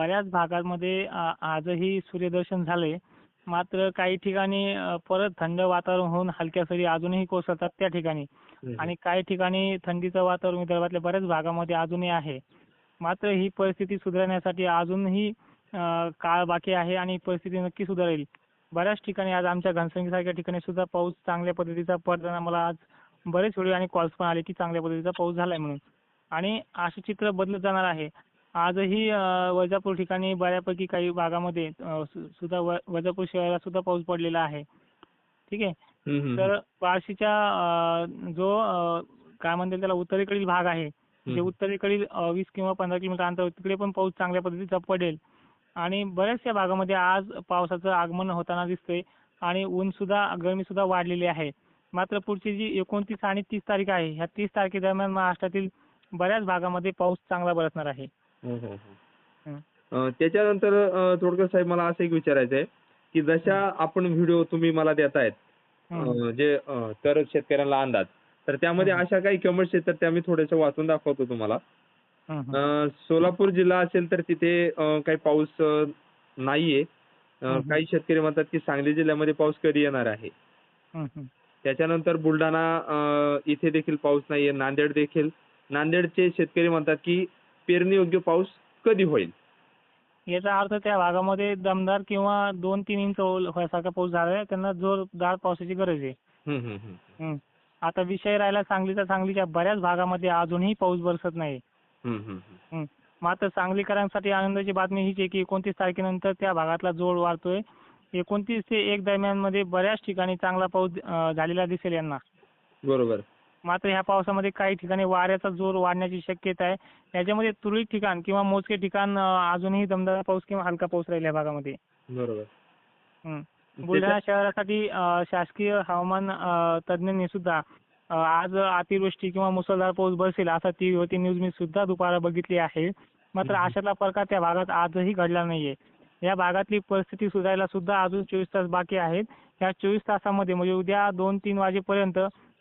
बऱ्याच भागांमध्ये आजही सूर्यदर्शन झाले. मात्र काही ठिकाणी परत थंड वातावरण होऊन हलक्या सरी अजूनही कोसळतात त्या ठिकाणी. आणि काही ठिकाणी थंडीचं वातावरण विदर्भातल्या बऱ्याच भागामध्ये अजूनही आहे. मात्र ही परिस्थिती सुधारण्यासाठी अजूनही काळ बाकी आहे आणि परिस्थिती नक्की सुधारेल. बऱ्याच ठिकाणी आज आमच्या घनसंगीसारख्या ठिकाणी सुद्धा पाऊस चांगल्या पद्धतीचा पडताना मला आज बरेच व्हिडिओ आणि कॉल्स पण आले की चांगल्या पद्धतीचा पाऊस झालाय म्हणून. आणि असे चित्र बदलत जाणार आहे. आजही वैजापूर ठिकाणी बऱ्यापैकी काही भागामध्ये सुद्धा वैजापूर शहरात सुद्धा पाऊस पडलेला आहे. ठीक आहे. तर बार्शीच्या जो काय म्हणतात त्याला उत्तरेकडील भाग आहे जे. उत्तरेकडील वीस किंवा पंधरा किलोमीटर अंतर तिकडे पण पाऊस चांगल्या पद्धतीचा पडेल. आणि बऱ्याचशा भागामध्ये आज पावसाचं आगमन होताना दिसतंय आणि ऊन सुद्धा गरमी सुद्धा वाढलेली आहे. मात्र पुढची जी एकोणतीस आणि तीस तारीख आहे ह्या तीस तारखेदरम्यान महाराष्ट्रातील बऱ्याच भागामध्ये पाऊस चांगला बरसणार आहे. त्याच्यानंतर तोडकर साहेब मला असं एक विचारायचं आहे की जशा आपण व्हिडिओ तुम्ही मला देतायत जे तर शेतकऱ्यांना अंदाज तर त्यामध्ये. अशा काही कमेंट्स तर त्या मी थोड्याशा वाचून दाखवतो तुम्हाला. सोलापूर जिल्हा असेल तर तिथे काही पाऊस नाहीये. काही शेतकरी म्हणतात की सांगली जिल्ह्यामध्ये पाऊस कधी येणार आहे. त्याच्यानंतर बुलढाणा इथे देखील पाऊस नाहीये. नांदेड देखील. नांदेडचे शेतकरी म्हणतात की पेरणी योग्य पाऊस कधी होईल? याचा अर्थ त्या भागामध्ये दमदार किंवा दोन तीन इंच व्हायसारखा पाऊस झाला त्यांना जोरदार पावसाची गरज आहे. हं. आता विषय राहिला सांगलीचा सांगलीच्या बऱ्याच भागामध्ये अजूनही पाऊस बरसत नाही. मात्र सांगलीकरांसाठी आनंदाची बातमी हीच आहे की एकोणतीस तारखेनंतर त्या भागातला जोर वाढतोय. एकोणतीस ते एक दरम्यानमध्ये बऱ्याच ठिकाणी चांगला पाऊस झालेला दिसेल यांना. बरोबर. मात्र ह्या पावसामध्ये काही ठिकाणी वाऱ्याचा जोर वाढण्याची शक्यता आहे. याच्यामध्ये तुरळक ठिकाण किंवा मोजके ठिकाण अजूनही दमदार पाऊस किंवा हलका पाऊस राहील या भागामध्ये. बरोबर. हं. बुलढाणा शहरासाठी शासकीय हवामान तज्ज्ञांनी सुद्धा आज अतिवृष्टी किंवा मुसळधार पाऊस बरसेल असा ती होती न्यूज मी सुद्धा दुपारा बघितली आहे. मात्र. अशातला प्रकार त्या भागात आजही घडला नाहीये. या भागातली परिस्थिती सुधारायला सुद्धा अजून चोवीस तास बाकी आहेत. या चोवीस तासामध्ये म्हणजे उद्या दोन तीन वाजेपर्यंत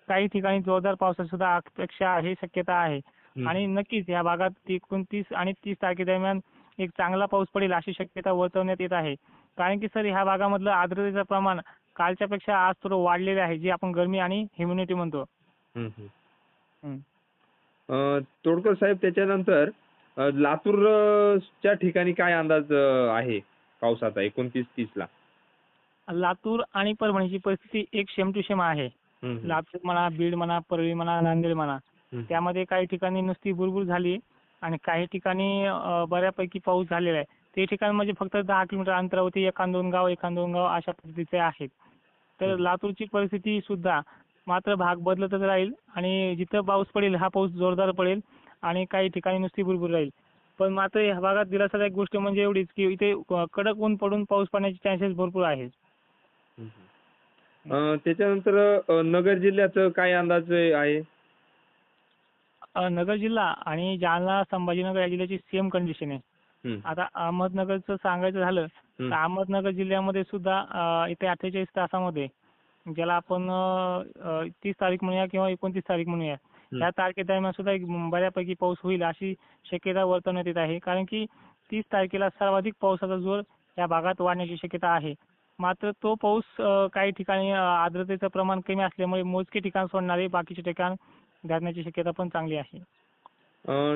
काही ठिकाणी जोरदार पावसाची सुद्धा अपेक्षा आहे शक्यता आहे. आणि नक्कीच या भागात एकोणतीस आणि तीस तारखेदरम्यान एक चांगला पाऊस पडेल अशी शक्यता वर्तवण्यात येत आहे कारण की सर ह्या भागामधलं आर्द्रतेचं प्रमाण कालच्यापेक्षा आज थोडं वाढलेलं आहे जे आपण गरमी आणि ह्युमिनिटी म्हणतो. हं. तोडकर साहेब त्याच्यानंतर लातूरच्या ठिकाणी काय अंदाज आहे पावसाचा एकोणतीस तीस ला लातूर आणि परभणीची परिस्थिती एक सेम टू सेम आहे. लातूर म्हणा बीड म्हणा परळी म्हणा नांदेड म्हणा. त्यामध्ये काही ठिकाणी नुसती बुरबुर झाली आणि काही ठिकाणी बऱ्यापैकी पाऊस झालेला आहे. ते ठिकाण म्हणजे फक्त दहा किलोमीटर अंतरावरती एखाद दोन गाव एखाद दोन गाव अशा पद्धतीचे आहेत. तर. लातूरची परिस्थिती सुद्धा मात्र भाग बदलतच राहील आणि जिथं पाऊस पडेल हा पाऊस जोरदार पडेल आणि काही ठिकाणी नुसती बुरबुर राहील. पण मात्र या भागात दिलासादायक गोष्ट म्हणजे एवढीच की इथे कडक ऊन पडून पाऊस पडण्याचे चान्सेस भरपूर आहेत. त्याच्यानंतर नगर जिल्ह्याचं काय अंदाज आहे नगर जिल्हा आणि जालना संभाजीनगर या जिल्ह्याची सेम कंडिशन आहे. आता अहमदनगरचं सांगायचं झालं तर. अहमदनगर जिल्ह्यामध्ये सुद्धा इथे अठ्ठेचाळीस तासामध्ये ज्याला आपण तीस तारीख म्हणूया किंवा एकोणतीस तारीख म्हणूया. या तारखेदरम्यान सुद्धा एक बऱ्यापैकी पाऊस होईल अशी शक्यता वर्तवण्यात येत आहे कारण की तीस तारखेला सर्वाधिक पावसाचा जोर या भागात वाढण्याची शक्यता आहे मात्र तो पाऊस काही ठिकाणी आर्द्रतेचं प्रमाण कमी असल्यामुळे मोजके ठिकाण सोडणारे बाकीचे ठिकाण धरण्याची शक्यता पण चांगली आहे.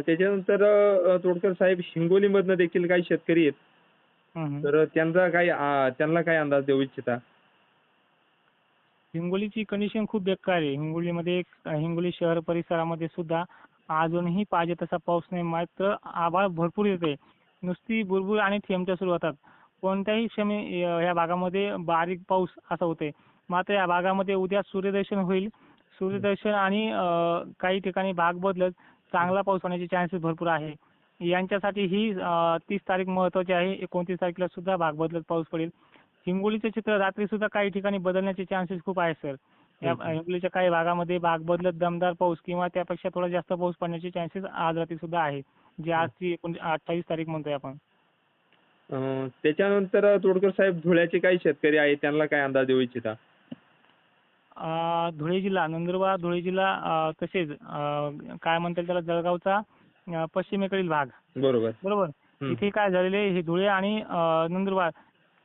त्याच्यानंतर तोडकर साहेब हिंगोलीमधनं देखील काही शेतकरी आहेत. तर त्यांचा काय अ, त्यांना काय अंदाज देऊ इच्छिता? हिंगोलीची कंडिशन खूप बेकार आहे. हिंगोलीमध्ये हिंगोली शहर परिसरामध्ये सुद्धा अजूनही पाहिजे तसा पाऊस नाही. मात्र आभाळ भरपूर येते. नुसती बुरबुर आणि थेंबच्या सुरू होतात कोणत्याही क्षणी अ, या भागामध्ये बारीक पाऊस असा होते मात्र या भागामध्ये उद्या सूर्यदर्शन होईल. सूर्यदर्शन आणि काही ठिकाणी भाग बदलत चांगला पाऊस होण्याचे चान्सेस भरपूर आहे. यांच्यासाठी ही तीस तारीख महत्वाची आहे. एकोणतीस तारखेला सुद्धा भाग बदलत पाऊस पडेल. हिंगोलीचं चित्र रात्री सुद्धा काही ठिकाणी बदलण्याचे चान्सेस खूप आहेत सर या. हिंगोलीच्या काही भागामध्ये भाग बदलत दमदार पाऊस किंवा त्यापेक्षा थोडा जास्त पाऊस पडण्याचे चान्सेस आज रात्री सुद्धा आहेत. जे आजची एकोण अठ्ठावीस तारीख म्हणतोय आपण. त्याच्यानंतर तोडकर साहेब धुळ्याचे काही शेतकरी आहेत त्यांना काय अंदाज देऊ इच्छिता? धुळे जिल्हा नंदुरबार धुळे जिल्हा तसेच काय म्हणतात त्याला जळगावचा पश्चिमेकडील भाग. बरोबर. बरोबर. इथे काय झालेले हे धुळे आणि नंदुरबार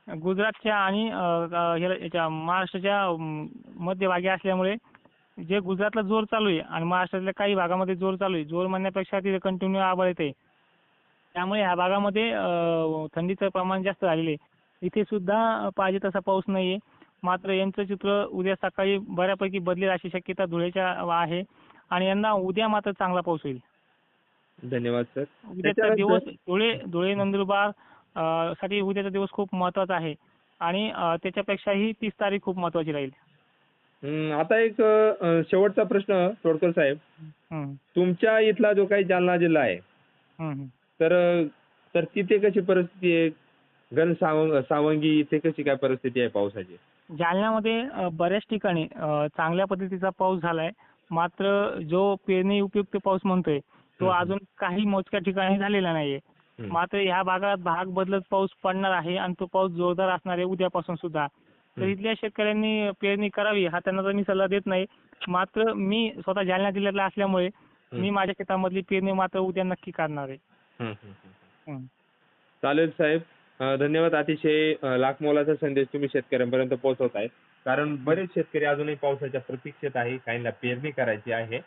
गुजरातच्या आणि याच्या महाराष्ट्राच्या मध्यभागी असल्यामुळे जे गुजरातला जोर चालू आहे आणि महाराष्ट्रातल्या काही भागामध्ये जोर चालू आहे जोर म्हणण्यापेक्षा तिथे कंटिन्यू आभाळ येते. त्यामुळे ह्या भागामध्ये थंडीचं प्रमाण जास्त झालेले आहे. इथे सुद्धा पाहिजे तसा पाऊस नाहीये. मात्र यांचं चित्र उद्या सकाळी बऱ्यापैकी बदलेल अशी शक्यता धुळेच्या आहे आणि यांना उद्या मात्र चांगला पाऊस होईल. धन्यवाद सर. उद्याचा दिवस धुळे धुळे नंदुरबार अं, साठी उद्याचा दिवस खूप महत्त्वाचा आहे. आणि त्याच्यापेक्षाही तीस तारीख खूप महत्वाची राहील. हम्म, आता एक शेवटचा प्रश्न तोडकर साहेब. हम्म, तुमच्या इथला जो काही जालना जिल्हा आहे हम्म, हम्म. तर तर तिथे कशी परिस्थिती आहे? गण सावंग इथे कशी काय परिस्थिती आहे पावसाची? जालन्यामध्ये बऱ्याच ठिकाणी चांगल्या पद्धतीचा पाऊस झालाय. मात्र जो पेरणी उपयुक्त पाऊस म्हणतोय तो. अजून काही मोजक्या ठिकाणी झालेला नाहीये. मात्र ह्या भागात भाग बदलत पाऊस पडणार आहे आणि तो पाऊस जोरदार असणार आहे उद्यापासून सुद्धा. तर. इथल्या शेतकऱ्यांनी पेरणी करावी हा त्यांना तर मी सल्ला देत नाही. मात्र मी स्वतः जालना जिल्ह्यातला असल्यामुळे मी माझ्या शेतामधली पेरणी मात्र उद्या नक्की करणार आहे. चालेल साहेब. धन्यवाद. अतिशय लाख मोलाचा संदेश तुम्ही शेतकऱ्यांपर्यंत पोहोचवत आहे कारण बरेच शेतकरी अजूनही पावसाच्या प्रतीक्षेत आहे. काहींना पेरणी करायची आहे.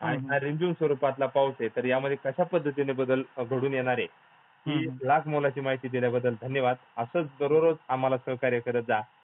आणि. हा रिमझिम स्वरूपातला पाऊस आहे. तर यामध्ये कशा पद्धतीने बदल घडून येणार आहे? ही हम्म. लाख मोलाची माहिती दिल्याबद्दल धन्यवाद. असंच दररोज आम्हाला सहकार्य करत जा.